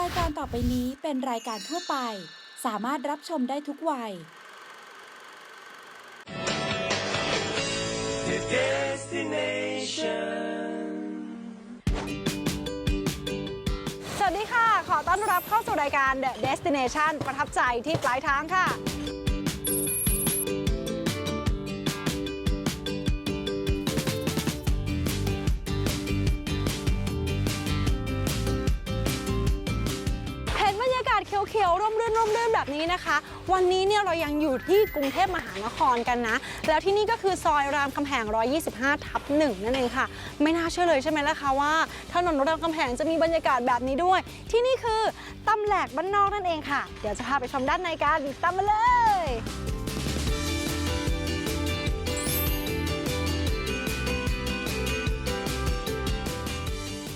รายการต่อไปนี้เป็นรายการทั่วไป สามารถรับชมได้ทุกวัย The destination. สวัสดีค่ะ ขอต้อนรับเข้าสู่รายการ The Destination ประทับใจที่ปลายทางค่ะ เขียวๆร่มรื่นร่มรื่นแบบนี้นะคะ วันนี้เนี่ยเรายังอยู่ที่กรุงเทพมหานครกันนะ แล้วที่นี่ก็คือซอยรามคำแหง 125 ทับหนึ่งนั่นเองค่ะ ไม่น่าเชื่อเลยใช่ไหมล่ะคะว่าถนนรามคำแหงจะมีบรรยากาศแบบนี้ด้วย ที่นี่คือตำแหลกบ้านนอกนั่นเองค่ะ เดี๋ยวจะพาไปชมด้านในกันตามมาเลย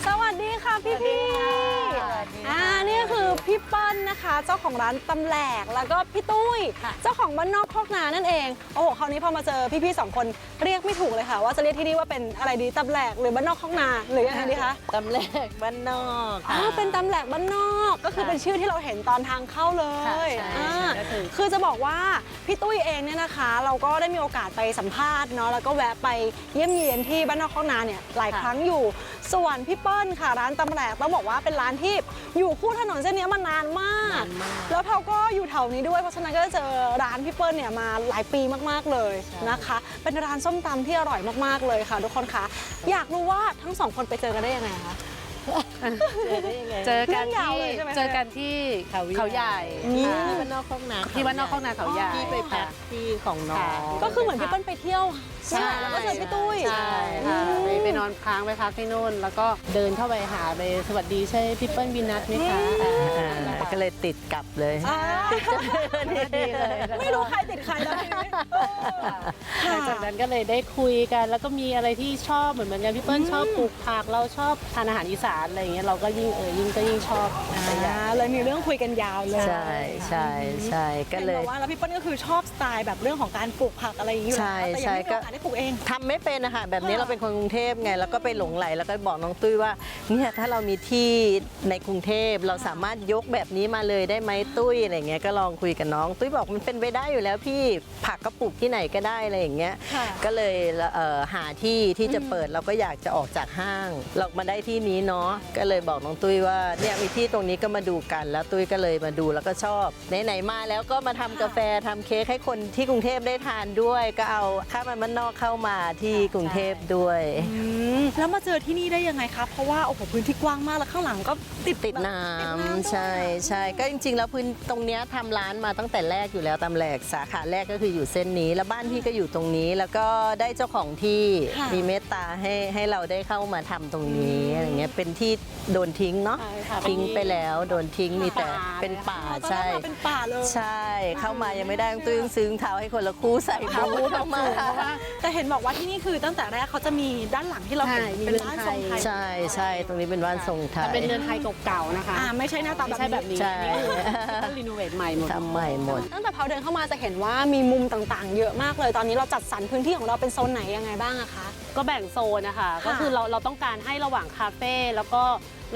สวัสดีค่ะพี่พี่ พี่เปิ้ลนะคะ เจ้าของร้านตำแหลกแล้วก็พี่ตุ้ยเจ้าของบ้านนอกคอกนานั่นเอง โอ้โหคราวนี้พอมาเจอพี่ๆสองคนเรียกไม่ถูกเลยค่ะ ว่าจะเรียกที่นี่ว่าเป็นอะไรดีตำแหลกหรือบ้านนอกคอกนาหรือยังไงดีคะ ตำแหลกบ้านนอกอ๋อเป็นตำแหลกบ้านนอกก็คือเป็นชื่อที่เราเห็นตอนทางเข้าเลยค่ะใช่อ่าก็คือ คือจะบอกว่าพี่ตุ้ยเองเนี่ยนะคะ เราก็ได้มีโอกาสไปสัมภาษณ์เนาะแล้วก็แวะไปเยี่ยมเยียนที่บ้านนอกคอกนาเนี่ยหลายครั้งอยู่ส่วนพี่เปิ้ลค่ะร้านตำแหลกต้องบอกว่าเป็นร้านที่อยู่คู่ถนนเส้นนี้มานานมากนานมาก แล้วเราก็อยู่แถวนี้ด้วย เพราะฉะนั้นก็จะเจอร้านพี่เปิ้ลเนี่ยมาหลายปีมากๆเลยนะคะ เป็นร้านส้มตำที่อร่อยมากๆเลยค่ะทุกคนคะอยากรู้ว่าทั้งสองคนไปเจอกันได้ยังไงคะ เจอได้ยังไงเจอกันเรื่องยาวที่เลยใช่ไหมเจอกันที่เขาเขาใหญ่ที่ค่ะที่บ้านนอกคลองนาที่บ้านนอกคลองนาเขาใหญ่ที่ไปพักที่ของน้องค่ะก็คือเหมือนพี่เปิ้ลไปเที่ยวใช่แล้วก็เจอพี่ตุ้ยใช่ค่ะไปไปนอนค้างไปพักที่นู่น แล้วก็เดินเข้าไปหาไปสวัสดีใช่พี่เปิ้ลบินนัทไหมคะอ่าก็เลยติดกลับเลยอ่าดีเลยไม่รู้ใครติดใครแล้วทีนี้หลังจากนั้นก็เลยได้คุยกัน แล้วก็มีอะไรที่ชอบเหมือนเหมือนกันพี่เปิ้ลชอบปลูกผักเราชอบทานอาหารอีสานอะไรอย่างเงี้ยเราก็ยิ่งเออยิ่งก็ยิ่งชอบไปใหญ่อ่าเลยมีเรื่องคุยกันยาวเลยใช่ใช่ใช่ก็เลห็นยบอกว่าแล้วพี่เปิ้ลก็คือชอบสไตล์แบบเรื่องของการปลูกผักอะไรอย่างนี้อยู่ใช่แล้วแต่ยังไม่มีใช่ก็โอกาสได้ปลูกเองทำไม่เป็นนะคะแบบนี้ค่ะเราเป็นคนกรุงเทพไงแล้วก็ไปหลงไหลแล้วก็บอกน้องตุ้ยว่าเนี่ยถ้าเรามีที่ในกรุงเทพเราสามารถยกแบบนี้มาเลยได้ไหมตุ้ยอะไรเงี้ยก็ลองคุยกับน้อง ตุ้ยบอกมันเป็นไปได้อยู่แล้วพี่ผักก็ปลูกที่ไหนก็ได้อะไรอย่างเงี้ยค่ะก็เลยเอ่อหาที่ที่จะเปิดเราก็อยากจะออกจากห้าง เรามาได้ที่นี้เนาะก็เลยบอกน้องตุ้ยว่าเนี่ยมีที่ตรงนี้ก็มาดูกันแล้วตุ้ยก็เลยมาดูแล้วก็ชอบไหนๆมาแล้วก็มาทำกาแฟทำเค้กให้คนที่กรุงเทพได้ทานด้วย ก็เอาข้าวมันบ้านนอกเข้ามาที่กรุงเทพด้วย อืมแล้วมาเจอที่นี่ได้ยังไงคะเพราะว่าโอ้โหพื้นที่กว้างมากแล้วข้างหลังก็ติดติดแบบน้ติดำด้วยใช่ใช่ก็จริง ๆ แล้วพื้นตรงเนี้ยทำร้านมาตั้งแต่แรกอยู่แล้วตามแหลกสาขาแรกก็คืออยู่เส้นนี้ แล้วบ้านพี่ก็อยู่ตรงนี้ แล้วก็ได้เจ้าของที่ค่ะมีเมตตาให้ให้เราได้เข้ามาทำตรงนี้อะไรเงี้ยเป็นที่โดนทิ้งเนาะใช่ค่ะทิ้งไปแล้วโดนทิ้งมีแต่ป่าเป็นป่าตอนแรใช่กมาเป็นป่าเลย ใช่ เข้ามายังไม่ได้ต้องตื้งซึ้งเท้าให้คนละคู่ใส่บูทเข้ามา แต่เห็นบอกว่าที่นี่คือตั้งแต่แรกเขาจะมีด้านหลังที่เราเห็นใช่มีเป็นร้านทรงไทยใช่ใช่ตรงนี้เป็นบ้านทรงไทแต่ยเป็นเรือนไทยเก่าๆนะคะอ่าไม่ใช่หน้าตาไม่ใช่แบบนี้ใช่นี่คือต้องรีโนเวทใหม่หมด ทำใหม่หมด ตั้งแต่พอเดินเข้ามาจะเห็นว่ามีมุมต่างๆ เยอะมากเลย ตอนนี้เราจัดสรรพื้นที่ของเราเป็นโซนไหนยังไงบ้างอะคะ ก็แบ่งโซนนะคะก็คือเราเราต้องการให้ระหว่างคาเฟ่แล้วก็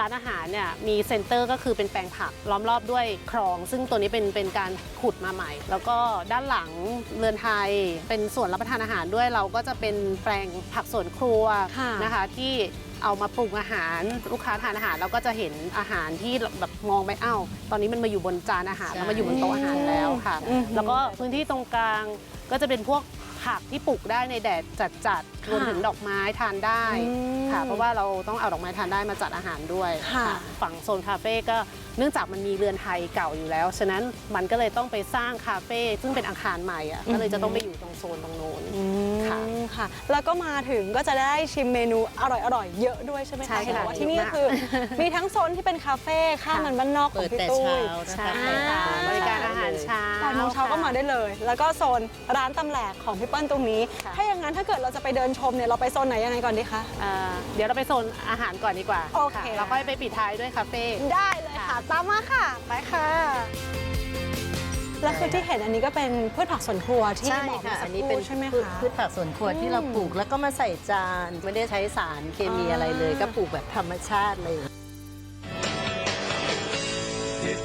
ร้านอาหารเนี่ยมีเซ็นเตอร์ก็คือเป็นแปลงผักล้อมรอบด้วยคลอง ซึ่งตัวนี้เป็นเป็นการขุดมาใหม่ แล้วก็ด้านหลังเรือนไทย เป็นส่วนรับประทานอาหารด้วยเราก็จะเป็นแปลงผักสวนครัวค่ะนะคะที่เอามาปรุงอาหารลูกค้าทานอาหารเราก็จะเห็นอาหารที่แบบมองไปอ้าวตอนนี้มันมาอยู่บนจานอาหารแล้วมาอยู่บนโต๊ะอาหารแล้วค่ะอืมแล้วก็พื้นที่ตรงกลางก็จะเป็นพวก ผักที่ปลูกได้ในแดดจัดๆค่ะรวมถึงดอกไม้ทานได้อืมค่ะ เพราะว่าเราต้องเอาดอกไม้ทานได้มาจัดอาหารด้วยค่ะฝั่งโซนคาเฟ่ก็เนื่องจากมันมีเรือนไทยเก่าอยู่แล้ว ฉะนั้นมันก็เลยต้องไปสร้างคาเฟ่ซึ่งเป็นอาคารใหม่อะก็เลยจะต้องไปอยู่ตรงโซนตรงโน้นค่ะอืมค่ะ แล้วก็มาถึงก็จะได้ชิมเมนูอร่อยๆเยอะด้วยใช่ไหมใช่คะค่ะเห็นบอกว่าที่นี่เยอะมากคือมีทั้งโซนที่เป็นคาเฟ่ข้าวมันบ้านนอกของเปิดพี่แต่ตุ้เช้ายนะคะใช่เปิดค่ะแต่บริการอาหารเช้าแปดโมงเช้าก็มาได้เลย แล้วก็โซนร้านตำแหลกของพี่เปิ้ลตรงนี้ ค่ะ ถ้าอย่างนั้นถ้าเกิดเราจะไปเดินชมเนี่ยเราไปโซนไหนยังไงก่อนดีคะ อ่าเดี๋ยวเราไปโซนอาหารก่อนดีกว่าโอเคะเราค่อยไปปิดท้ายด้วยคาเฟ่ ได้เลยค่ะค่ะ ตามมาค่ะ ไปค่ะ แล้วคือที่เห็นอันนี้ก็เป็นพืชผักสวนครัวที่ใช่บอกค่ะมาสัอักนคนี้เป็รู่นใช่ไหมพืชคะพืชผักสวนครัวที่เราปลูกแล้วก็มาใส่จานไม่ได้ใช้สารเคมีอะไรเลย ก็ปลูกแบบธรรมชาติเลย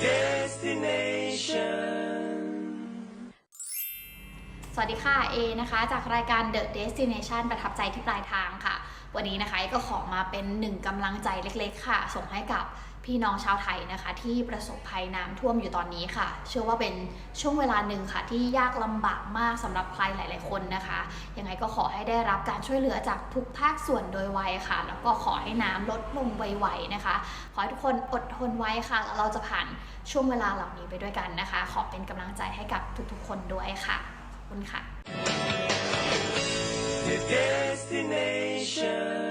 the สวัสดีค่ะ เอนะคะ จากรายการ The Destination ประทับใจที่ปลายทางค่ะ วันนี้นะคะก็ขอมาเป็นหนึ่งกำลังใจเล็กๆ ค่ะ ส่งให้กับพี่น้องชาวไทยนะคะ ที่ประสบภัยน้ำท่วมอยู่ตอนนี้ค่ะ เชื่อว่าเป็นช่วงเวลาหนึ่งค่ะ ที่ยากลำบากมากสำหรับใครหลาย ๆ คนนะคะ ยังไงก็ขอให้ได้รับการช่วยเหลือจากทุกภาคส่วนโดยไวค่ะ แล้วก็ขอให้น้ำลดลงไวๆนะคะ ขอให้ทุกคนอดทนไว้ค่ะ เราจะผ่านช่วงเวลาเหล่านี้ไปด้วยกันนะคะ ขอเป็นกำลังใจให้กับทุกๆ คนด้วยค่ะ คุณค่ะ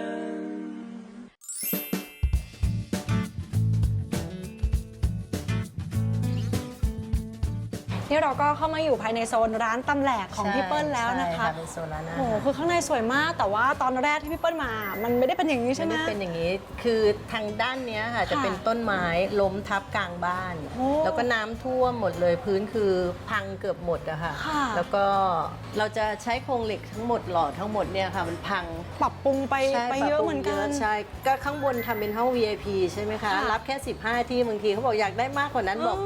นี่เราก็เข้ามาอยู่ภายในโซนร้านตำแหลกของพี่เปิ้ลแล้วนะคะใช่เป็นโซนร้านอาโอ้หารโหคือข้างในสวยมาก แต่ว่าตอนแรกที่พี่เปิ้ลมา มันไม่ได้เป็นอย่างนี้ใช่ไม่ไหม ได้เป็นอย่างนี้ คือทางด้านเนี้ยค่ะจะเป็นต้นไม้ล้มทับกลางบ้าน โอ้แล้วก็น้ำท่วมหมดเลยพื้นคือพังเกือบหมดอะค่ะ ค่ะ แล้วก็เราจะใช้โครงเหล็กทั้งหมดหล่อทั้งหมดเนี่ยค่ะมันพัง ปรับปรุงไปใช่ไปเยอะเหมือนกัน ใช่ ก็ข้างบนทำเป็นห้อง VIP ใช่ไหมคะ ค่ะรับแค่ 15 ที่บางทีเขาบอกอยากได้มากกว่านั้นบอก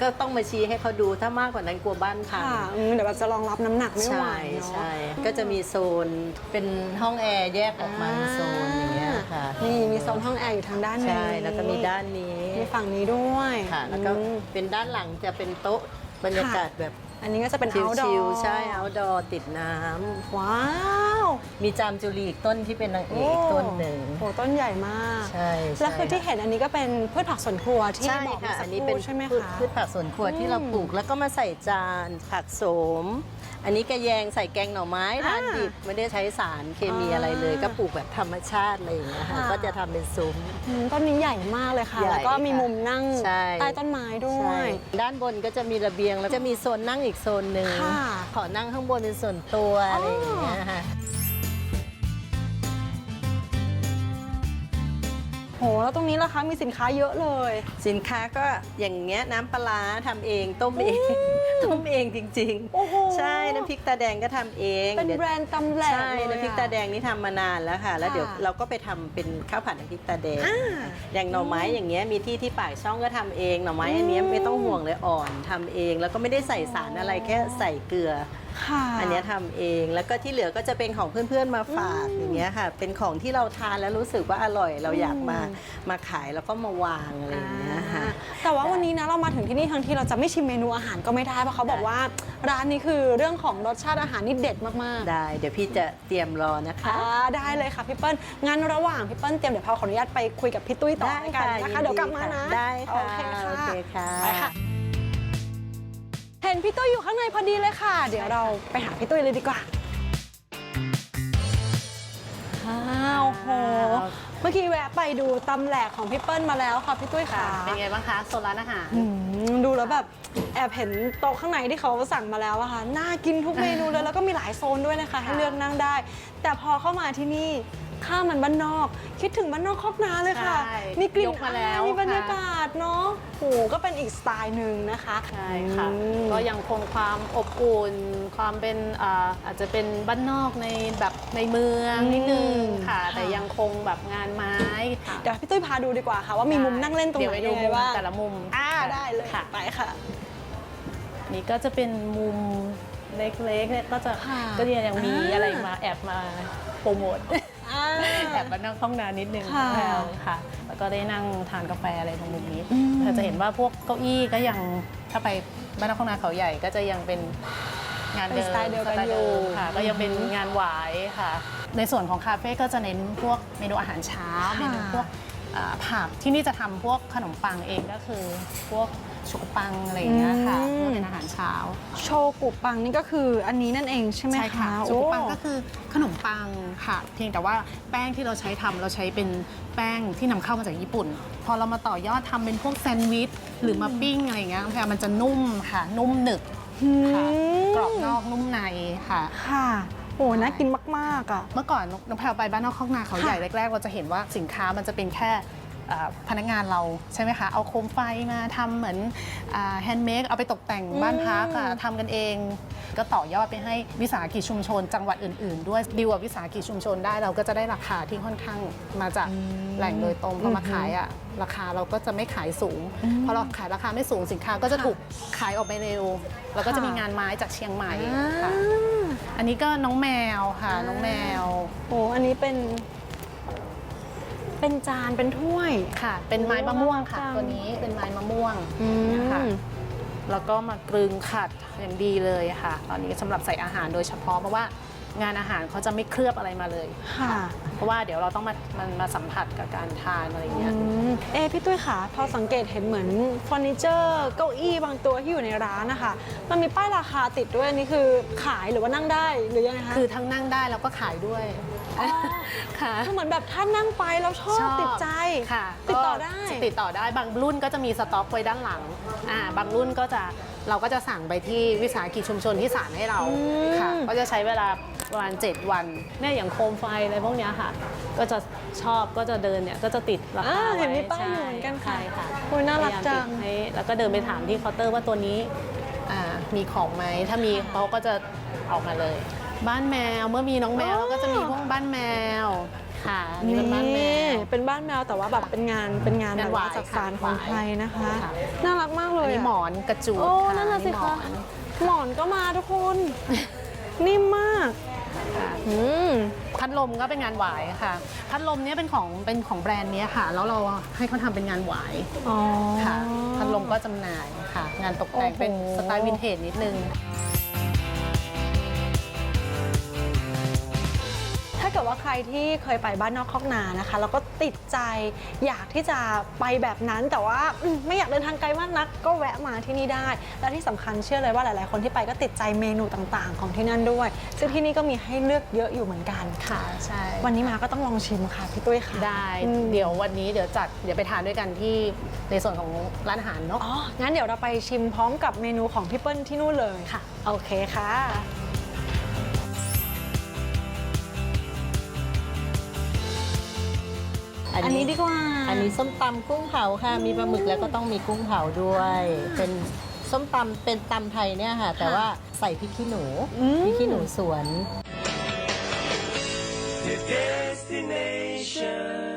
ก็ต้องมาชี้ให้เขาดูถ้ามากกว่านั้นกลัวบ้านพัง ค่ะอืมเดี๋ยวแบบจะรองรับน้ำหนักไม่ไหวใช่เนาะใช่ก็จะมีโซนเป็นห้องแอร์แยกออกมาโซนอย่างเงี้ยค่ะนี่มีโซนห้องแอร์อยู่ทางด้านนี้ใช่แล้วก็มีด้านนี้มีฝั่งนี้ด้วยค่ะแล้วก็อืม เป็นด้านหลังจะเป็นโต๊ะบรรยากาศแบบ อันนี้ก็จะเป็น ชิ outdoor ลๆใช่ outdoor ติดน้ำว้าวมีจามจุลีอีกต้นที่เป็นนางเอกอีกต้นหนึ่ง โอ้ต้นใหญ่มากใช่แล้วคือใช่ที่เห็นอันนี้ก็เป็นพืชผักสวนครัวที่ใช่บอกค่ะเมื่อสัอักนคนี้เป็รู่นใช่ไหมพืชคะ พืชผักสวนครัวที่เราอืมปลูกแล้วก็มาใส่จานผักโสม อันนี้กระแยงใส่แกงหน่อไม้ทานอ่าดิบไม่ได้ใช้สารเคมีอะไรเลยอ่าก็ปลูกแบบธรรมชาติอะไรอย่างเงี้ยค่ะ ค่ะ ก็จะทำเป็นซุ้ม อืมต้นนี้ใหญ่มากเลยค่ะ ใหญ่แล้วก็มีค่ะมุมนั่งใช่ ใต้ต้นไม้ด้วใช่ย ด้านบนก็จะมีระเบียงแล้วจะมีโซนนั่งอีกโซนหนึ่งค่ะ ขอนั่งข้างบนเป็นส่วนตัวอะไรอย่างเงี้ยค่ะ หแล้วตรงนี้ล่ะคะมีสินค้าเยอะเลย สินค้าก็อย่างเงี้ยน้ำปลาร้าทำเองต้มเองต้มเองจริงโอ้โหใช่น้ำพริกตาแดงก็ทำเองเป็นดี๋ยวแบรนด์ตำแหลกใช่เลยน้ำพริกอะตาแดงนี่ทำมานานแล้วค่ะ แล้วเดี๋ยวค่ะเราก็ไปทำเป็นข้าวผัดน้ำพริกตาแดง อ่า อย่างหน่อไม้อย่างเงี้ยมีที่ที่ปากช่องก็ทำเองหน่อไม้อันเนี้ยอืมไม่ต้องห่วงเลยอ่อนทำเอง แล้วก็ไม่ได้ใส่สารอะไรแค่ใส่เกลือ ค่ะอันเนี้ยทำเองแล้วก็ที่เหลือก็จะเป็นของเพื่อนๆมาฝากอย่างเงี้ยค่ะ เป็นของที่เราทานแล้วรู้สึกว่าอร่อยเราอยากมามาขายแล้วก็มาวางอะไรอย่างเงี้ยค่ะ แต่ว่าวันนี้นะเรามาถึงที่นี่ทั้งที่เราจะไม่ชิมเมนูอาหารก็ไม่ได้เพราะเขาบอกว่าร้านนี้คือเรื่องของรสชาติอาหารนี่เด็ดมากๆ ได้ เดี๋ยวพี่จะเตรียมรอนะคะ อ่าได้เลยค่ะพี่เปิ้ลงั้นระหว่างพี่เปิ้ลเตรียมเดี๋ยวพาขออนุญาตไปคุยกับพี่ตุ้ยต่อได้แล้วกันค่ะนะคะยินดีเดี๋ยวกลับมานะค่ะได้ค่ะโอเคค่ะ โอเคค่ะ ไปค่ะเห็ นพี่ตุ้ยอยู่ข้างในพอดีเลยค่ะ เดี๋ยวเราไปหาพี่ตุ้ยเลยดีกว่าอ้าวโห เมื่อกี้แวะไปดูตำแหลกของพี่เปิ้ลมาแล้วค่ะพี่ตุ้ยค่ะ เป็นไงบ้างคะโซนร้านอาหารอืมดูแล้วแบบแอบเห็นโต๊ะข้างในที่เขาสั่งมาแล้วอะค่ะ น่ากินทุกเมนูเลยแล้วก็มีหลายโซนด้วยนะคะ ให้เลือกนั่งได้ แต่พอเข้ามาที่นี่ ข้าวมันบ้านนอก คิดถึงบ้านนอกคอกนาเลยค่ะ ใช่มีกลิ่นยกมาแล้วอายมีบรรยาค่ะกาศเนาะโหก็เป็นอีกสไตล์หนึ่งนะคะใช่ค่ะ อืม ก็ยังคงความอบอุ่น ความเป็นอ่าอาจจะเป็นบ้านนอกในแบบในเมืองนิดนึงค่ะ ค่ะ แต่ยังคงแบบงานไม้ค่ะเดี๋ยวพี่ตุ้ยพาดูดีกว่าค่ะ ว่ามีมุมนั่งเล่นตรงไหนเดี๋ยวไปดูยังไงมุมบ้างแต่ละมุมอ่าได้เลยค่ะ ไปค่ะ นี่ก็จะเป็นมุมเล็กๆเนี่ยก็จะค่ะก็เนี่ยยังมีอ่า อะไรมาแอบมาโปรโมทอ่า แอบมานั่งห้องน้ำนิดนึงค่ะแล้วค่ะ แล้วก็ได้นั่งทานกาแฟอะไรตรงมุมนี้อืมเราจะเห็นว่าพวกเก้าอี้ก็ยังถ้าไปบ้านนอกห้องน้ำเขาใหญ่ก็จะยังเป็นงานเป็นเดิมสไตล์เดียวกันสไตล์อยู่มค่ะ ก็ยังเป็นงานหวายค่ะ ในส่วนของคาเฟ่ก็จะเน้นพวกเมนูอาหารเช้าค่ะเมนูพวกอ่าผักที่นี่จะทำพวกขนมปังเองก็คือพวก ชุกปังอะไรอย่างเงี้ยค่ะอืมเพื่อเป็นอาหารเช้าโชกุปังนี่ก็คืออันนี้นั่นเองใช่ไหมใช่ค่ะโอ้ชุกปังก็คือขนมปังค่ะ เพียงแต่ว่าแป้งที่เราใช้ทำเราใช้เป็นแป้งที่นำเข้ามาจากญี่ปุ่น พอเรามาต่อยอดทำเป็นพวกแซนด์วิชหรือมาปิ้งอะไรอย่างเงี้ยน้องแพรมันจะนุ่มค่ะนุ่มหนึบค่ะกรอบนอกนุ่มในค่ะ ค่ะโอ้น่ากินมากๆอะ เมื่อก่อนน้องแพรไปบ้านนอกข้องนาเขาค่ะใหญ่แรกๆ เราจะเห็นว่าสินค้ามันจะเป็นแค่อ่า พนักงานเราใช่ไหมคะเอาโคมไฟมาทำเหมือนแฮนด์เมดเอาไปตกแต่งบ้านพักอะทำกันเอง ก็ต่อยอดไปให้วิสาหกิจชุมชน จังหวัดอื่น ๆ ด้วยดีลกับวิสาหกิจชุมชนได้เราก็จะได้ราคาที่ค่อนข้างมาจากแหล่งโดยตรงพอมาขายอะราคาเราก็จะไม่ขายสูงพอเราขายราคาไม่สูงสินค้าก็จะถูกขายออกไปเร็ว แล้วก็จะมีงานไม้จากเชียงใหม่ค่ะอันนี้ก็น้องแมวค่ะ น้องแมว โอ้อันนี้เป็น เป็นจานเป็นถ้วย ค่ะ เป็นไม้มะม่วงค่ะน่ารักจังตัวนี้เป็นไม้มะม่วงอืมนะคะแล้วก็มากรึงขัดอย่างดีเลยค่ะ ตอนนี้สำหรับใส่อาหารโดยเฉพาะเพราะว่างานอาหารเขาจะไม่เคลือบอะไรมาเลย ค่ะ เพราะว่าเดี๋ยวเราต้องมามันมาสัมผัสกับการทานอะไรอย่างเงี้ย อืมเอะพี่ตุ้ยค่ะพอสังเกตเห็นเหมือนเฟอร์นิเจอร์เก้าอี้บางตัวที่อยู่ในร้านนะคะ มันมีป้ายราคาติดด้วยอันนี้คือขายหรือว่านั่งได้หรือยังไงคะ คือทั้งนั่งได้แล้วก็ขายด้วยอ๋อ ค่ะ คือเหมือนแบบถ้านั่งไปแล้วชอบชอบติดใจ ค่ะติดต่อได้ ก็ติดต่อได้บางรุ่นก็จะมีสต็อกไว้ด้านหลังอ่าบางรุ่นก็จะเราก็จะสั่งไปที่วิสาหกิจชุมชนที่สานให้เราอืม ค่ะ ก็จะใช้เวลาประมาณ 7 วันเนี่ยอย่างโคมไฟอะไรพวกเนี้ยค่ะ ก็จะชอบก็จะเดินเนี่ยก็จะติดราอ่าคาไว้เห็นมีป้ายอยู่ใช่เหมือนกันค่ะใช่ค่ะโอ้ยน่ารักจัง พยายามติดให้แล้วก็เดินไปถามที่เคาน์เตอร์ว่าตัวนี้อ่ามีของไหมถ้ามีเขาก็จะออกมาเลย บ้านแมวเมื่อมีน้องแมวอ๋อก็จะมีพวกบ้านแมวค่ะอันนี่เป็นบ้านแมว เป็นบ้านแมวแต่ว่าแบบเป็นงานเป็นงานงานแบบว่าหวายจากค่ะสารของหวายไทยนะคะค่ะน่ารักมากเลอันยนี้อะหมอนกระจูดโอ้ค่ะนั่นน่ะสิหมคะอนหมอนก็มาทุกคน นิ่มมากค่ะอืมพัดลมก็เป็นงานหวายค่ะ พัดลมเนี้ยเป็นของเป็นของแบรนด์เนี้ยค่ะ แล้วเราให้เขาทำเป็นงานหวายอ๋อค่ะ พัดลมก็จำหน่ายค่ะ งานตกแต่งโอ้โหเป็นสไตล์วินเทจนิดนึง เกิดว่าใครที่เคยไปบ้านนอกคอกนานะคะแล้วก็ติดใจอยากที่จะไปแบบนั้นแต่ว่าอืมไม่อยากเดินทางไกลมากนัก ก็แวะมาที่นี่ได้ และที่สำคัญเชื่อเลยว่าหลาย ๆ คนที่ไปก็ติดใจเมนูต่างๆ ของที่นั่นด้วย ซึ่งที่นี่ก็มีให้เลือกเยอะอยู่เหมือนกันค่ะใช่วันนี้มาก็ต้องลองชิมค่ะพี่ตุ้ยค่ะได้อืมเดี๋ยววันนี้เดี๋ยวจัดเดี๋ยวไปทานด้วยกันที่ในส่วนของร้านอาหารเนาะอ๋องั้นเดี๋ยวเราไปชิมพร้อมกับเมนูของพี่เปิ้ลที่นู่นเลยค่ะ โอเคค่ะ อันนี้ดีกว่า อันนี้ส้มตำกุ้งเผาค่ะ มีปลาหมึกแล้วก็ต้องมีกุ้งเผาด้วย เป็นส้มตำเป็นตำไทยเนี่ยค่ะ แต่ว่าใส่พริกขี้หนูอืมพริกขี้หนูสวน The destination.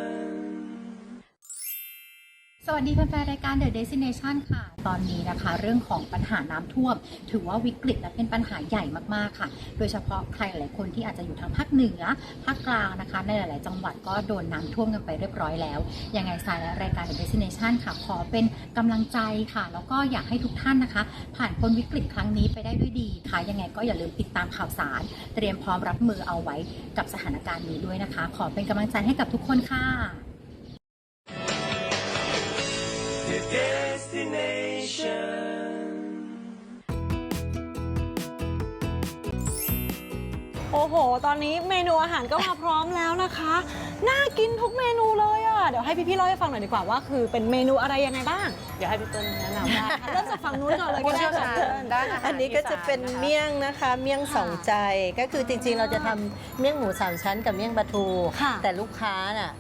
สวัสดีแฟนๆรายการ The Destination ค่ะ ตอนนี้นะคะ เรื่องของปัญหาน้ำท่วม ถือว่าวิกฤตและเป็นปัญหาใหญ่มากๆค่ะ โดยเฉพาะใครหลายคนที่อาจจะอยู่ทางภาคเหนือภาคกลางนะคะ ในหลาย ๆ จังหวัดก็โดนน้ำท่วมกันไปเรียบร้อยแล้วยังไงสายและรายการ The Destination ค่ะ ขอเป็นกำลังใจค่ะ แล้วก็อยากให้ทุกท่านนะคะ ผ่านพ้นวิกฤตครั้งนี้ไปได้ด้วยดีค่ะ ยังไงก็อย่าลืมติดตามข่าวสาร เตรียมพร้อมรับมือเอาไว้กับสถานการณ์นี้ด้วยนะคะ ขอเป็นกำลังใจให้กับทุกคนค่ะ destination. โอ้โห ตอนนี้เมนูอาหารก็มาพร้อมแล้วนะคะ น่ากินทุกเมนูเลยอะ เดี๋ยวให้พี่ๆเล่าให้ฟังหน่อยดีกว่าว่าคือเป็นเมนูอะไรยังไงบ้าง เดี๋ยวให้พี่เปิ้ลแนะนำได้ค่ะเริ่มจากฝั่งนู้นก่อนเลยก็ผู้ได้เชี่ยวชาญค่ะ ด้านอาหารอันนี้ก็จะเป็นอีสาคเมี่ยงนะคะ เมี่ยงสองใจก็คือจริงๆ เราจะทำเมี่ยงหมูสามชั้นกับเมี่ยงปลาทู ค่ะแต่ลูกค้าน่ะ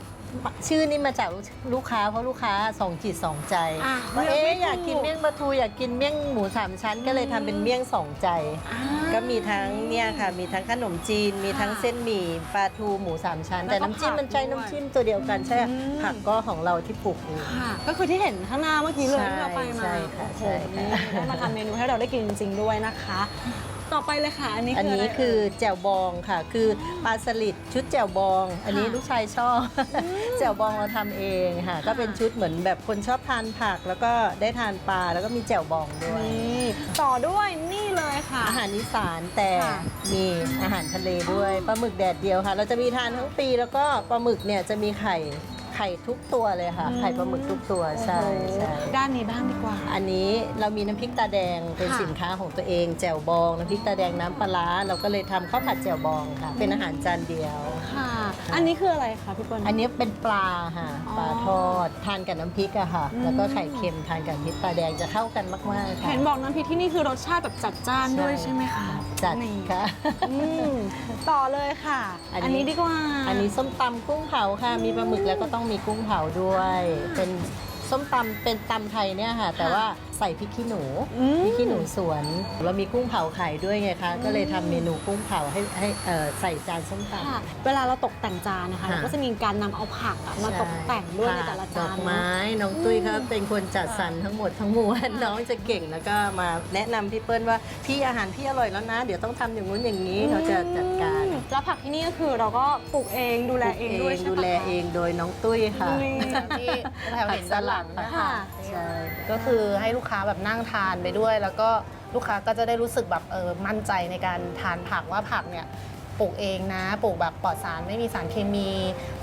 ชื่อนี้มาจากลูกค้าเพราะลูกค้าสองจิตสองใจอะว่าเลือกไม่เอ๊ะอยากถูกกินเมี่ยงปลาทูอยากกินเมี่ยงหมูสามชั้นก็เลยทำเป็นเมี่ยงสองใจ อ่า ก็มีทั้งเนี่ยค่ะ มีทั้งขนมจีน มีทั้งเส้นหมี่ปลาทูหมูสามชั้น แล้วก็แต่น้ำจิ้มมันใช้ผักด้วยน้ำจิ้มตัวเดียวกันใช่ไหมอืม ผักก็ของเราที่ปลูกเอง ค่ะ ก็คือที่เห็นข้างหน้าเมื่อกี้เลยใช่ที่เราไปมาใช่ค่ะโอ้โหใช่ค่ะ นี่ได้มาทำเมนูให้เราได้กินจริงๆด้วยนะคะ ต่อไปเลยค่ะ อันนี้อันคือนี้อะไรคือเอ่ยแจ่วบองค่ะ คือปลาสลิดชุดแจ่วบอง อันนี้ค่ะลูกชายชอบแจ่วบองเราทำเองค่ะ ก็เป็นชุดเหมือนแบบคนชอบทานผัก แล้วก็ได้ทานปลาแล้วก็มีแจ่วบองด้วยนี่ต่อด้วยนี่เลยค่ะ อาหารอีสานแต่ค่ะมีอาหารทะเลด้วยปลาหมึกแดดเดียวค่ะ เราจะมีทานทั้งปีแล้วก็ปลาหมึกเนี่ยจะมีไข่ ไข่ทุกตัวเลยค่ะ ไข่ปลาหมึกทุกตัวใช่โอ้โหใช่ด้านนี้บ้างดีกว่า อันนี้เรามีน้ำพริกตาแดงเป็นค่ะสินค้าของตัวเองแจ่วบองน้ำพริกตาแดงน้ำปลาร้าเราก็เลยทำข้าวผัดแจ่วบองค่ะ เป็นอาหารจานเดียวค่ะ อันนี้คืออะไรคะพี่เปิ้ลอันนี้เป็นปลาค่ะอ๋อปลาทอดทานกับน้ำพริกอะค่ะอืมแล้วก็ไข่เค็มทานกับน้ำพริกตาแดงจะเข้ากันมากๆค่ะเห็นบอกน้ำพริกที่นี่คือรสชาติแบบจัดจ้านด้วยใช่ใช่ไหมคะ จัดนี่ค่ะ อืมต่อเลยค่ะ อันนี้ อันนี้ดีกว่า อันนี้ส้มตำกุ้งเผาค่ะ มีปลาหมึกแล้วก็ต้องมีกุ้งเผาด้วย เป็นส้มตำเป็นตำไทยเนี่ยค่ะ แต่ว่า ใส่พริกขี้หนูอืมพริกขี้หนูสวนเรามีกุ้งเผาขายด้วยไงคะก็เลยทำเมนูกุ้งเผาให้ให้เอ่อใส่จานส้มตำค่ะเวลาเราตกแต่งจานนะคะค่ะเราก็จะมีการนำเอาผักอะมาตกแต่งด้วยในแต่ละดจาอนกไม้น้องตุ้ยเขาเป็นคนจัดสรรทั้งหมดทั้งมวลน้องจะเก่งแล้วก็มาแนะนำพี่เปิ้ลว่าพี่อาหารพี่อร่อยแล้วนะ เดี๋ยวต้องทำอย่างนู้นอย่างนี้เขาจะจัดการอืมแล้วผักที่นี่ก็คือเราก็ปลูกเองดูแลเองด้วยใช่ดูปะแลเองโดยน้องตุ้ยค่ะนี่ที่แถวเห็นด้านหลังนะค่ะคะใช่ก็คือให้ลูกค้าแบบนั่งทานไปด้วย แล้วก็ลูกค้าก็จะได้รู้สึกแบบเออมั่นใจในการทานผักว่าผักเนี่ยปลูกเองนะปลูกแบบปลอดสารไม่มีสารเคมี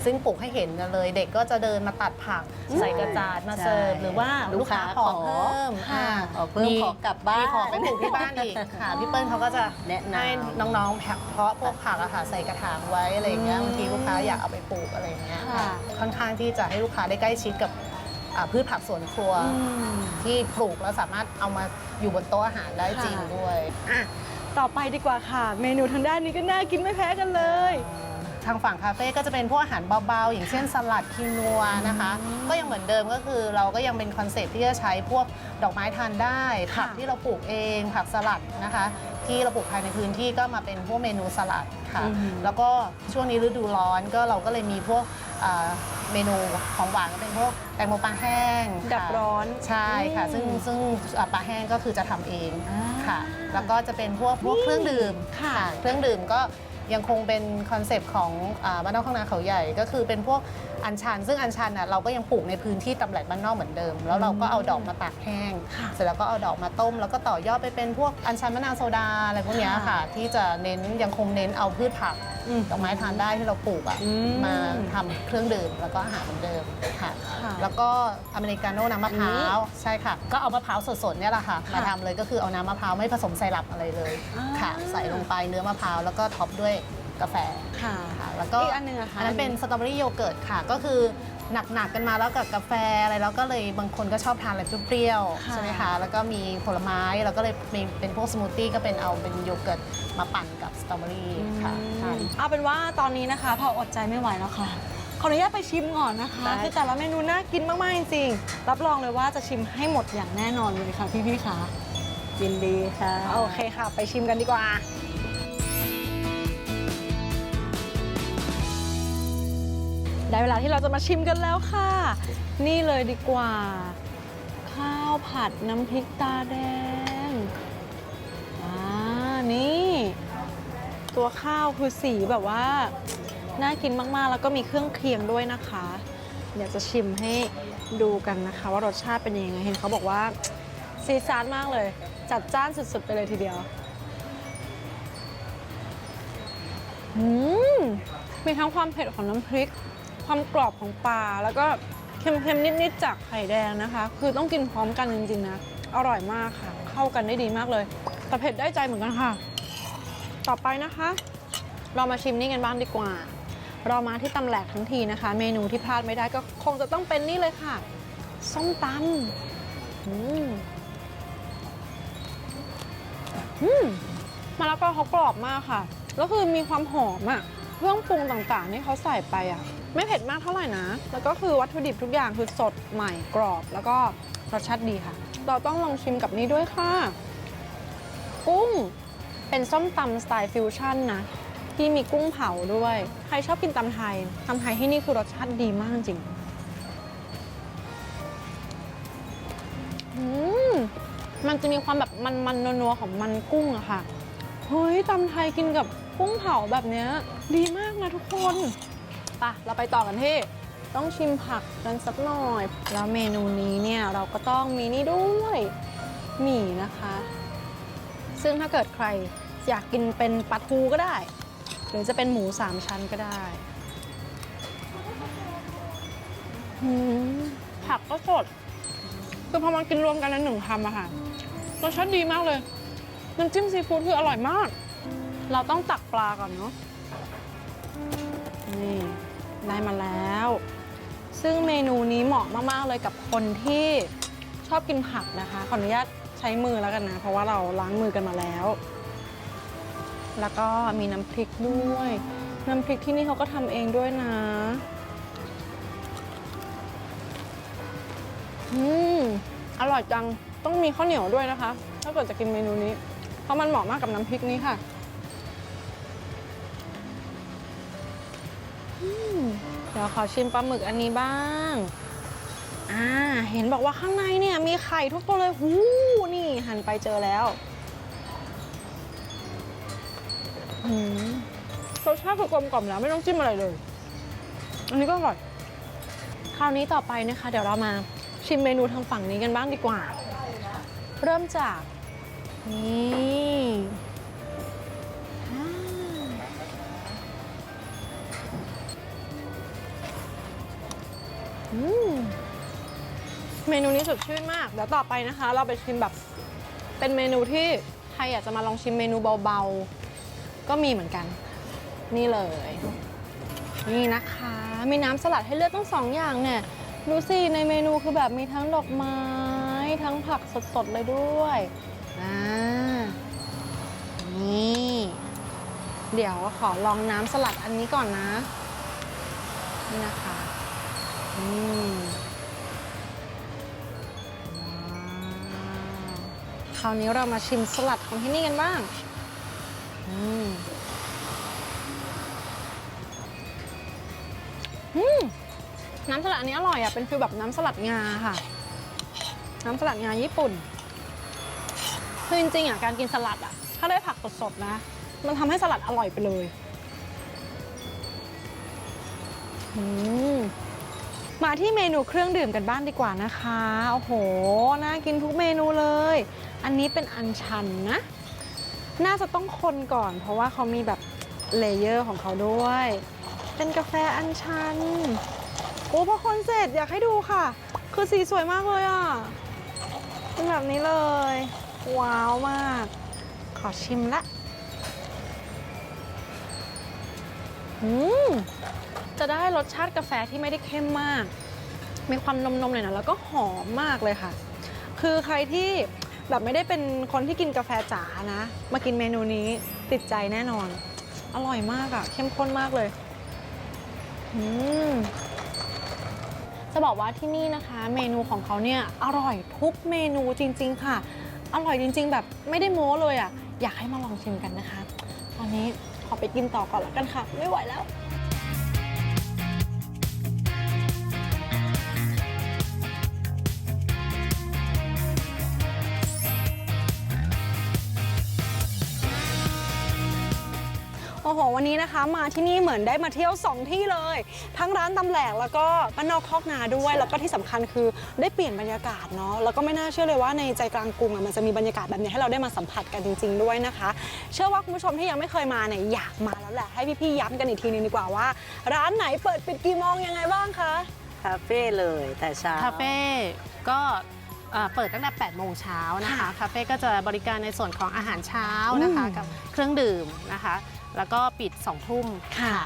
ซึ่งปลูกให้เห็นกันเลย เด็กก็จะเดินมาตัดผักใส่กระจาดมาเสิร์ฟใช่หรือว่าลูลูกกค้าค้าขอขอเพิ่มค่ะอ่าขอเพิ่มขอกลับบ้านมีของไปปลูกที่บ้านอีกค่ะพี่เปิ้ลเขาก็จะแนะนำให้น้องๆแพ็คเพาะพวกผักอะค่ะใส่กระถางไว้อะไรอย่างเงี้ยอืมบางทีลูกค้าอยากเอาไปปลูกอะไรอย่างเงี้ยค่ะค่อนข้างที่จะให้ลูกค้าได้ใกล้ชิดกับ อ่าพืชผักสวนครัวอืมที่ปลูกแล้วสามารถเอามาอยู่บนโต๊ะอาหารได้จริงค่ะด้วย อะ ต่อไปดีกว่าค่ะ เมนูทางด้านนี้ก็น่ากินไม่แพ้กันเลย ทางฝั่งคาเฟ่ก็จะเป็นพวกอาหารเบาๆ อย่างเช่นสลัดคินัวนะคะ ก็ยังเหมือนเดิมก็คือเราก็ยังเป็นคอนเซ็ปต์ที่จะใช้พวกดอกไม้ทานได้ผักค่ะที่เราปลูกเองผักสลัดนะคะ ที่เราปลูกภายในพื้นที่ก็มาเป็นพวกเมนูสลัดค่ะอือหือแล้วก็ช่วงนี้ฤดูร้อนก็เราก็เลยมีพวกอ่าเมนูของหวานก็เป็นพวกแตงโมปลาแห้งค่ะดับร้อนใช่ค่ะ ซึ่งอืมซึ่งอ่าปลาแห้งก็คือจะทำเองอ่าค่ะ แล้วก็จะเป็นพวกพวกเครื่องดื่มค่ะ เครื่องดื่มก็ ยังคงเป็นคอนเซปต์ของอาบ้านนอกข้างนาเขาใหญ่ ก็คือเป็นพวกอัญชัน ซึ่งอัญชันน่ะเราก็ยังปลูกในพื้นที่ตำแหลกบ้านนอกเหมือนเดิม แล้วเราก็เอาดอกมาตากแห้ง ค่ะเสร็จแล้วก็เอาดอกมาต้ม แล้วก็ต่อยอดไปเป็นพวกอัญชันมะนาวโซดาอะไรพวกเนี้ยค่ะค่ะที่จะเน้นยังคงเน้นเอาพืชผักอืมดอกไม้ทานได้ที่เราปลูกอะอืมมาทำเครื่องดื่มแล้วก็อาหารเหมือนเดิมค่ะ ค่ะแล้วก็อเมริกาโน่น้ำมะพร้าวใช่ค่ะ ก็เอามะพร้าวสดๆเนี่ยแหละค่ะมาค่ะทำเลยก็คือเอาน้ำมะพร้าวไม่ผสมไซรัปอะไรเลยอ่า ค่ะ ใส่ลงไปเนื้อมะพร้าวแล้วก็ท็อปด้วยกาแฟค่ะ ค่ะ แล้วก็อีกอันหนึ่งอะคะอันนั้นเป็นสตรอเบอรี่โยเกิร์ตค่ะ ก็คือ หนักๆกันมาแล้วกับกาแฟอะไรแล้วก็เลยบางคนก็ชอบทานอะไรเปรี้ยวๆค่ะใช่ไหมคะแล้วก็มีผลไม้แล้วก็เลยมีเป็นพวกสมูทตี้ก็เป็นเอาเป็นโยเกิร์ตมาปั่นกับสตรอเบอรี่ค่ะทานเอาเป็นว่าตอนนี้นะคะพออดใจไม่ไหวแล้วค่ะ ขออนุญาตไปชิมก่อนนะคะ ได้ คือแต่ละเมนูน่ากินมากๆจริงๆรับรองเลยว่าจะชิมให้หมดอย่างแน่นอนเลยค่ะพี่ๆค่ะยินดีค่ะ โอเคค่ะ ไปชิมกันดีกว่า ได้เวลาที่เราจะมาชิมกันแล้วค่ะ นี่เลยดีกว่า ข้าวผัดน้ำพริกตาแดงอ่านี่ ตัวข้าวคือสีแบบว่า น่ากินมากๆ แล้วก็มีเครื่องเคียงด้วยนะคะ เดี๋ยวจะชิมให้ดูกันนะคะ ว่ารสชาติเป็นยังไงเห็นเขาบอกว่าซีซาร์มากเลย จัดจ้านสุดๆ ไปเลยทีเดียวอืมมีทั้งความเผ็ดของน้ำพริก ความกรอบของปลาแล้วก็เค็มๆนิดๆจากไข่แดงนะคะ คือต้องกินพร้อมกันจริงๆนะอร่อยมากค่ะ เข้ากันได้ดีมากเลยแต่เผ็ดได้ใจเหมือนกันค่ะ ต่อไปนะคะ เรามาชิมนี่กันบ้างดีกว่า เรามาที่ตำแหลกทั้งทีนะคะ เมนูที่พลาดไม่ได้ก็คงจะต้องเป็นนี่เลยค่ะส้มตำอืมอืมมะละกอเขากรอบมากค่ะแล้วคือมีความหอมอะเครื่องปรุงต่างๆที่เขาใส่ไปอะ ไม่เผ็ดมากเท่าไหร่นะ แล้วก็คือวัตถุดิบทุกอย่างคือสดใหม่กรอบ แล้วก็รสชาติดีค่ะ เราต้องลองชิมกับนี้ด้วยค่ะ กุ้งเป็นส้มตำสไตล์ฟิวชั่นนะ ที่มีกุ้งเผาด้วย ใครชอบกินตำไทยตำไทยที่นี่คือรสชาติดีมากจริงอืมมันจะมีความแบบมันๆนัวๆของมันกุ้งอะค่ะ เฮ้ยตำไทยกินกับกุ้งเผาแบบเนี้ยดีมากนะทุกคน ปะเราไปต่อกันที่ต้องชิมผักกันสักหน่อย แล้วเมนูนี้เนี่ยเราก็ต้องมีนี่ด้วยหมี่นะคะ ซึ่งถ้าเกิดใครอยากกินเป็นปลาทูก็ได้ หรือจะเป็นหมูสามชั้นก็ได้หืมผักก็สด คือพอมากินรวมกันในหนึ่งคำอะค่ะรสชาติดีมากเลย น้ำจิ้มซีฟู้ดคืออร่อยมาก เราต้องตักปลาก่อนเนาะนี่ ได้มาแล้ว ซึ่งเมนูนี้เหมาะมากๆเลยกับคนที่ชอบกินผักนะคะ ขออนุญาตใช้มือแล้วกันนะ เพราะว่าเราล้างมือกันมาแล้ว แล้วก็มีน้ำพริกด้วย น้ำพริกที่นี่เขาก็ทำเองด้วยนะ อืม อร่อยจัง ต้องมีข้าวเหนียวด้วยนะคะ ถ้าเกิดจะกินเมนูนี้ เพราะมันเหมาะมากกับน้ำพริกนี้ค่ะ เดี๋ยวขอชิมปลาหมึกอันนี้บ้างอ่าเห็นบอกว่าข้างในเนี่ยมีไข่ทุกตัวเลยหูนี่หันไปเจอแล้วหืมรสชาติคือกลมกล่อมแล้วไม่ต้องจิ้มอะไรเลย อันนี้ก็อร่อย คราวนี้ต่อไปนะคะ เดี๋ยวเรามาชิมเมนูทางฝั่งนี้กันบ้างดีกว่า เริ่มจาก นี่ เมนูนี้สดชื่นมาก เดี๋ยวต่อไปนะคะ เราไปชิมแบบ เป็นเมนูที่ใครอยากจะมาลองชิมเมนูเบาๆ ก็มีเหมือนกัน นี่เลย นี่นะคะ มีน้ำสลัดให้เลือกตั้งสองอย่างเนี่ย ดูสิ ในเมนูคือแบบมีทั้งดอกไม้ ทั้งผักสดๆ เลยด้วยอ่านี่ เดี๋ยวขอลองน้ำสลัดอันนี้ก่อนนะ นี่นะคะ อืมคราวนี้เรามาชิมสลัดของที่นี่กันบ้าง อืมอืมน้ำสลัดอันนี้อร่อยอะ เป็นฟีลแบบน้ำสลัดงาค่ะ น้ำสลัดงาญี่ปุ่น คือจริงๆอะการกินสลัดอะ ถ้าได้ผักสดๆนะ มันทำให้สลัดอร่อยไปเลย อืม มาที่เมนูเครื่องดื่มกันบ้างดีกว่านะคะ โอ้โห น่ากินทุกเมนูเลย อันนี้เป็นอันชันนะ น่าจะต้องคนก่อน เพราะว่าเขามีแบบเลเยอร์ของเขาด้วย เป็นกาแฟอันชัน โอ้พอคนเสร็จอยากให้ดูค่ะ คือสีสวยมากเลยอะ เป็นแบบนี้เลย ว้าวมาก ขอชิมละ อืม จะได้รสชาติกาแฟที่ไม่ได้เข้มมาก มีความนมๆหน่อยนะแล้วก็หอมมากเลยค่ะ คือใครที่แบบไม่ได้เป็นคนที่กินกาแฟจ๋านะ มากินเมนูนี้ติดใจแน่นอน อร่อยมากอะเข้มข้นมากเลยอืมจะบอกว่าที่นี่นะคะ เมนูของเขาเนี่ยอร่อยทุกเมนูจริง ๆ ค่ะ อร่อยจริง ๆ แบบไม่ได้โม้เลยอะอยากให้มาลองชิมกันนะคะ ตอนนี้ขอไปกินต่อก่อนแล้วกันค่ะ ไม่ไหวแล้ว โอ้โห วันนี้นะคะมาที่นี่เหมือนได้มาเที่ยว 2 ที่เลย ทั้งร้านตำแหลกแล้วก็บ้านนอกคอกนาด้วย แล้วก็ที่สำคัญคือได้เปลี่ยนบรรยากาศเนาะแล้วก็ไม่น่าเชื่อเลยว่าในใจกลางกรุงอะมันจะมีบรรยากาศแบบนี้ให้เราได้มาสัมผัสกันจริง ๆ ด้วยนะคะ เชื่อว่าคุณผู้ชมที่ยังไม่เคยมาเนี่ยอยากมาแล้วแหละให้พี่ๆย้ำกันอีกทีนึงดีกว่าว่า ร้านไหนเปิดปิดกี่โมงยังไงบ้างคะคาเฟ่เลยแต่เช้า คาเฟ่ก็เอ่อเปิดตั้งแต่ 8 โมงเช้านะคะค่ะคาเฟ่ก็จะบริการในส่วนของอาหารเช้านะคะอืมกับเครื่องดื่มนะคะ แล้วก็ปิด2ทุ่มค่ะ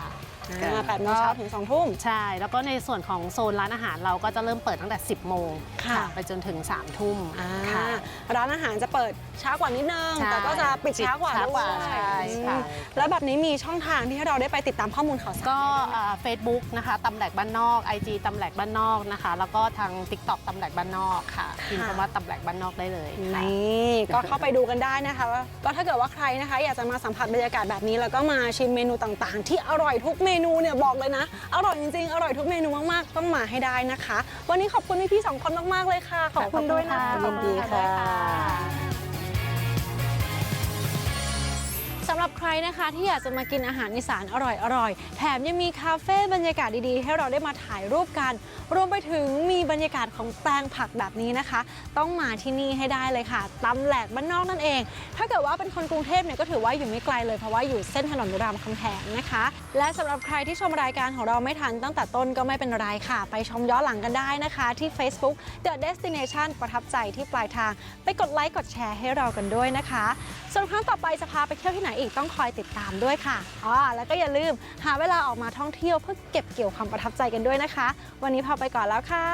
อ่าแปดโมงเช้าถึงสองทุ่ม ใช่ แล้วก็ในส่วนของโซนร้านอาหารเราก็จะเริ่มเปิดตั้งแต่ 10 โมงค่ะ ไปจนถึง 3 ทุ่มอ่าค่ะ ร้านอาหารจะเปิดช้ากว่านิดนึง ใช่แต่ก็จะปิดช้ากว่าช้ากว่าด้วยใช่ค่ะอืมแล้วแบบนี้มีช่องทางที่ให้เราได้ไปติดตามข้อมูลข่าวสารก็ได้ด้วยไหมเฟซบุ๊กนะคะตำแหลกบ้านนอก IG ตำแหลกบ้านนอกนะคะ แล้วก็ทาง TikTok ตำแหลกบ้านนอกค่ะพิมพ์คำว่าตำแหลกบ้านนอกได้เลยค่ะ นี่ก็เข้าไปดูกันได้นะคะ ก็ถ้าเกิดว่าใครนะคะ อยากจะมาสัมผัสบรรยากาศแบบนี้แล้วก็มาชิมเมนูต่างๆ ที่อร่อยทุกเมนูเนี่ยบอกเลยนะ อร่อยจริงๆ อร่อยทุกเมนูมากๆ ต้องมาให้ได้นะคะ วันนี้ขอบคุณพี่ๆสองคนมากๆเลยค่ะ ขอบคุณด้วยนะขอบคุณค่ะยินดีค่ะ สำหรับใครนะคะที่อยากจะมากินอาหารอีสานอร่อยๆ แถมยังมีคาเฟ่บรรยากาศดีๆ ให้เราได้มาถ่ายรูปกัน รวมไปถึงมีบรรยากาศของแปลงผักแบบนี้นะคะ ต้องมาที่นี่ให้ได้เลยค่ะตำแหลกบ้านนอกนั่นเอง ถ้าเกิดว่าเป็นคนกรุงเทพเนี่ยก็ถือว่าอยู่ไม่ไกลเลยเพราะว่าอยู่เส้นถนนรามคำแหงนะคะ และสำหรับใครที่ชมรายการของเราไม่ทันตั้งแต่ต้นก็ไม่เป็นไรค่ะ ไปชมย้อนหลังกันได้นะคะ ที่ Facebook The Destination ประทับใจที่ปลายทาง ไปกดไลค์กดแชร์ให้เรากันด้วยนะคะ ส่วนครั้งต่อไปจะพาไปเที่ยวที่ไหนอีกต้องคอยติดตามด้วยค่ะอ๋อแล้วก็อย่าลืมหาเวลาออกมาท่องเที่ยวเพื่อเก็บเกี่ยวความประทับใจกันด้วยนะคะ วันนี้พาไปก่อนแล้วค่ะ